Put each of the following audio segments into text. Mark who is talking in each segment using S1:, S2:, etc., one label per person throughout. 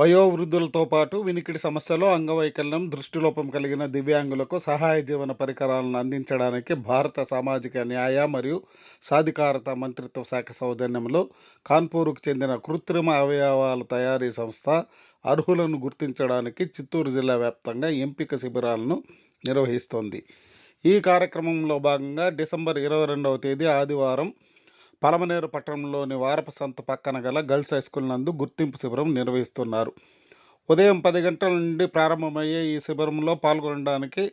S1: వయోవృద్ధులతో పాటు వినికిడి సమస్యలు అంగవైకల్యం దృష్టిలోపం కలిగిన దివ్యాంగులకు సహాయ జీవన పరికరాలను అందించడానికి భారత సామాజిక న్యాయ మరియు సాధికారత మంత్రిత్వ శాఖ సౌజన్యంలో కాన్పూర్కు చెందిన కృత్రిమ అవయవాల తయారీ సంస్థ అర్హులను గుర్తించడానికి చిత్తూరు జిల్లా వ్యాప్తంగా ఎంపిక శిబిరాలను నిర్వహిస్తోంది. ఈ కార్యక్రమంలో భాగంగా డిసెంబర్ ఇరవై రెండవ తేదీ ఆదివారం పలమనేరు పట్టణంలోని వారపు సంత పక్కన గల గర్ల్స్ హై స్కూల్ నందు గుర్తింపు శిబిరం నిర్వహిస్తున్నారు. ఉదయం పది గంటల నుండి ప్రారంభమయ్యే ఈ శిబిరంలో పాల్గొనడానికి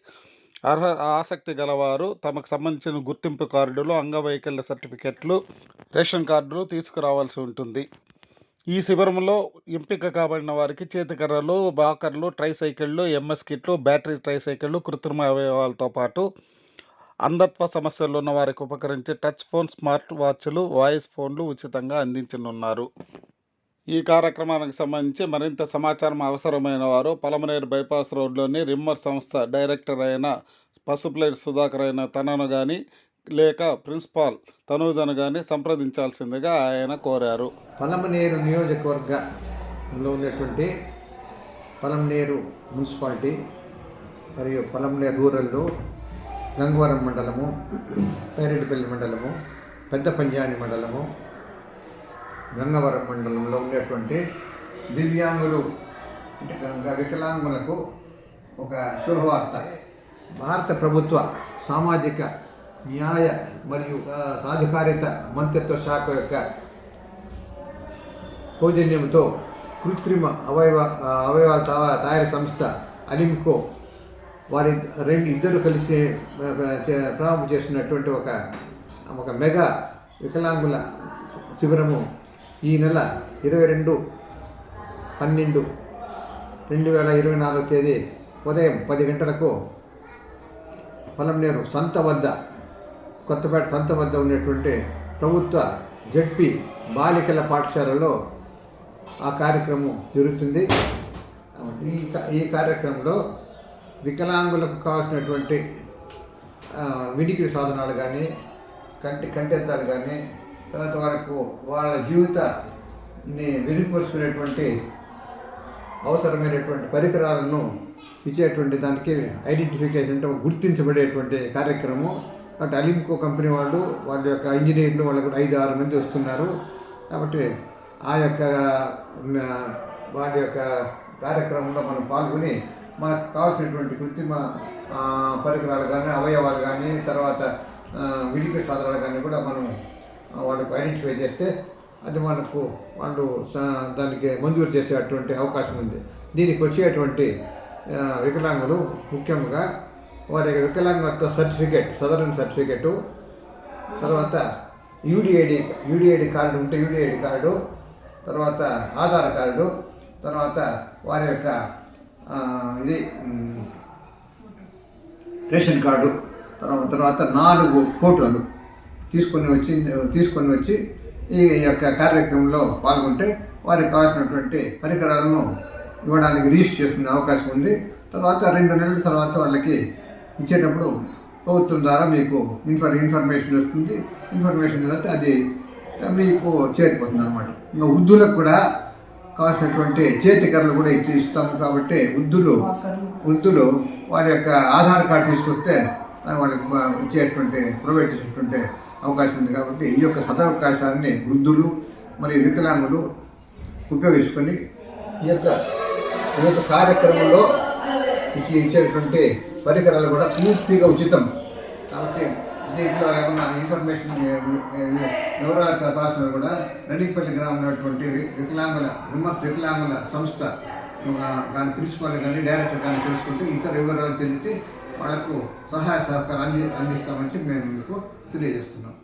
S1: అర్హ ఆసక్తి గలవారు తమకు సంబంధించిన గుర్తింపు కార్డులు అంగవైకల్య సర్టిఫికెట్లు రేషన్ కార్డులు తీసుకురావాల్సి ఉంటుంది. ఈ శిబిరంలో ఎంపిక కాబడిన వారికి చేతికర్రలు బాకర్లు ట్రైసైకిళ్ళు ఎంఎస్ కిట్లు బ్యాటరీ ట్రైసైకిళ్ళు కృత్రిమ అవయవాలతో పాటు అంధత్వ సమస్యలు ఉన్న వారికి ఉపకరించే టచ్ ఫోన్ స్మార్ట్ వాచ్లు వాయిస్ ఫోన్లు ఉచితంగా అందించనున్నారు. ఈ కార్యక్రమానికి సంబంధించి మరింత సమాచారం అవసరమైన వారు పలమనేరు బైపాస్ రోడ్లోని రిమ్మర్ సంస్థ డైరెక్టర్ అయిన పసుపులేటి సుధాకర్ అయిన తనను కానీ లేక ప్రిన్సిపాల్ తనూజను కానీ సంప్రదించాల్సిందిగా ఆయన కోరారు.
S2: పలమనేరు నియోజకవర్గంలో ఉన్నటువంటి పలమనేరు మున్సిపాలిటీ మరియు పలమనేరు రూరల్లో గంగవరం మండలము పేరెడ్డిపల్లి మండలము పెద్ద పంజాని మండలము గంగవరం మండలంలో ఉండేటువంటి దివ్యాంగులు అంటే గంగ వికలాంగులకు ఒక శుభవార్త భారత ప్రభుత్వ సామాజిక న్యాయ మరియు సాధికారిత మంత్రిత్వ శాఖ యొక్క సౌజన్యంతో కృత్రిమ అవయవ అవయవాల తా- తయారీ సంస్థ అలిమ్కో వారి రెండు ఇద్దరు కలిసి ప్రారంభం చేసినటువంటి ఒక ఒక మెగా వికలాంగుల శిబిరము ఈ నెల ఇరవై రెండు పన్నెండు రెండు వేల ఇరవై నాలుగో తేదీ ఉదయం పది గంటలకు పొలంనేరు సంత వద్ద కొత్తపేట సంత వద్ద ఉన్నటువంటి ప్రభుత్వ జడ్పి బాలికల పాఠశాలలో ఆ కార్యక్రమం జరుగుతుంది. ఈ ఈ కార్యక్రమంలో వికలాంగులకు కావాల్సినటువంటి వినికిడి సాధనాలు కానీ కంటి కంటెత్తాలు కానీ తర్వాత వాళ్ళకు వాళ్ళ జీవితాన్ని వెనుపరుచుకునేటువంటి అవసరమైనటువంటి పరికరాలను ఇచ్చేటువంటి దానికి ఐడెంటిఫికేషన్ అంటే గుర్తించబడేటువంటి కార్యక్రమం. బట్ అలింకో కంపెనీ వాళ్ళు వాళ్ళ యొక్క ఇంజనీర్లు వాళ్ళు కూడా ఐదు ఆరు మంది వస్తున్నారు. కాబట్టి ఆ యొక్క మ, వాళ్ళ యొక్క కార్యక్రమంలో మనం పాల్గొని మనకు కావాల్సినటువంటి కృత్రిమ పరికరాలు కానీ అవయవాలు కానీ తర్వాత విడిక సాధనాలు కానీ కూడా మనం వాళ్ళకు ఐడెంటిఫై చేస్తే అది మనకు వాళ్ళు దానికి మంజూరు చేసేటువంటి అవకాశం ఉంది. దీనికి వచ్చేటువంటి వికలాంగులు ముఖ్యంగా వారి వికలాంగత్వ సర్టిఫికేట్ సదరన్ సర్టిఫికేటు తర్వాత యూడిఐడి యూడిఐడి కార్డు ఉంటే యూడిఐడి కార్డు తర్వాత ఆధార్ కార్డు తర్వాత వారి యొక్క ఇది రేషన్ కార్డు తర్వాత తర్వాత నాలుగు ఫోటోలు తీసుకొని వచ్చి తీసుకొని వచ్చి ఈ యొక్క కార్యక్రమంలో పాల్గొంటే వారికి కావాల్సినటువంటి పరికరాలను ఇవ్వడానికి రిజిస్టర్ చేసుకునే అవకాశం ఉంది. తర్వాత రెండు నెలల తర్వాత వాళ్ళకి ఇచ్చేటప్పుడు ప్రభుత్వం ద్వారా మీకు ఇన్ఫర్ ఇన్ఫర్మేషన్ వస్తుంది. ఇన్ఫర్మేషన్ తర్వాత అది మీకు చేరిపోతుంది అనమాట ఇంకా వృద్ధులకు కూడా కావాల్సినటువంటి చేతికర్రలు కూడా ఇచ్చి ఇస్తాము కాబట్టి వృద్ధులు వృద్ధులు వారి యొక్క ఆధార్ కార్డు తీసుకొస్తే వాళ్ళకి ఇచ్చేటువంటి ప్రొవైడ్ చేసేటువంటి అవకాశం ఉంది కాబట్టి ఈ యొక్క సదవకాశాన్ని వృద్ధులు మరియు వికలాంగులు ఉపయోగించుకొని ఈ యొక్క ఈ యొక్క కార్యక్రమంలో ఇచ్చి ఇచ్చేటువంటి పరికరాలు కూడా పూర్తిగా ఉచితం. కాబట్టి దీంట్లో ఏమన్నా ఇన్ఫర్మేషన్ వివరాలు కావాల్సిన కూడా రెడ్డిపల్లి గ్రామం ఉన్నటువంటి వికలాంగుల విమర్శ వికలాంగుల సంస్థ కానీ ప్రిన్సిపల్ ప్రిన్సిపాల్ కానీ డైరెక్టర్ కానీ తెలుసుకుంటే ఇతర వివరాలు తెలిసి వాళ్ళకు సహాయ సహకారం అంది అందిస్తామని మేము మీకు తెలియజేస్తున్నాం.